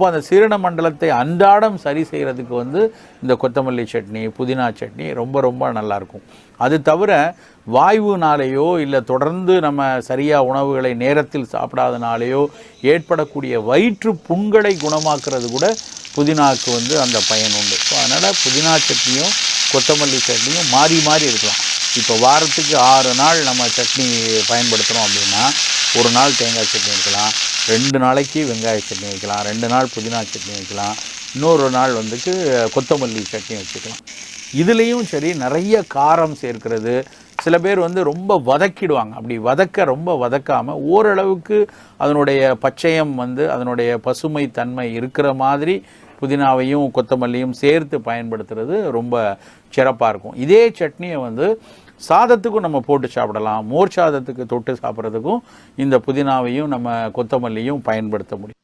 அப்போ அந்த சீரண மண்டலத்தை அன்றாடம் சரி செய்கிறதுக்கு வந்து இந்த கொத்தமல்லி சட்னி புதினா சட்னி ரொம்ப ரொம்ப நல்லாயிருக்கும். அது தவிர வாயுனாலேயோ இல்லை தொடர்ந்து நம்ம சரியாக உணவுகளை நேரத்தில் சாப்பிடாதனாலேயோ ஏற்படக்கூடிய வயிற்று புண்களை குணமாக்குறது கூட புதினாவுக்கு வந்து அந்த பயன் உண்டு. ஸோ அதனால் புதினா சட்னியும் கொத்தமல்லி சட்னியும் மாறி மாறி இருக்கலாம். இப்போ வாரத்துக்கு ஆறு நாள் நம்ம சட்னி பயன்படுத்துகிறோம் அப்படின்னா ஒரு நாள் தேங்காய் சட்னி வைக்கலாம் ரெண்டு நாளைக்கு வெங்காய சட்னி வைக்கலாம் ரெண்டு நாள் புதினா சட்னி வைக்கலாம் இன்னொரு நாள் வந்துட்டு கொத்தமல்லி சட்னி வச்சுக்கலாம். இதுலேயும் சரி நிறைய காரம் சேர்க்கிறது. சில பேர் வந்து ரொம்ப வதக்கிடுவாங்க. அப்படி வதக்க ரொம்ப வதக்காமல் ஓரளவுக்கு அதனுடைய பச்சையம் வந்து அதனுடைய பசுமை தன்மை இருக்கிற மாதிரி புதினாவையும் கொத்தமல்லியும் சேர்த்து பயன்படுத்துறது ரொம்ப சிறப்பாக இருக்கும். இதே சட்னியை வந்து சாதத்துக்கும் நம்ம போட்டு சாப்பிடலாம். மோர் சாதத்துக்கு தொட்டு சாப்பிட்றதுக்கும் இந்த புதினாவையும் நம்ம கொத்தமல்லியும் பயன்படுத்த முடியும்.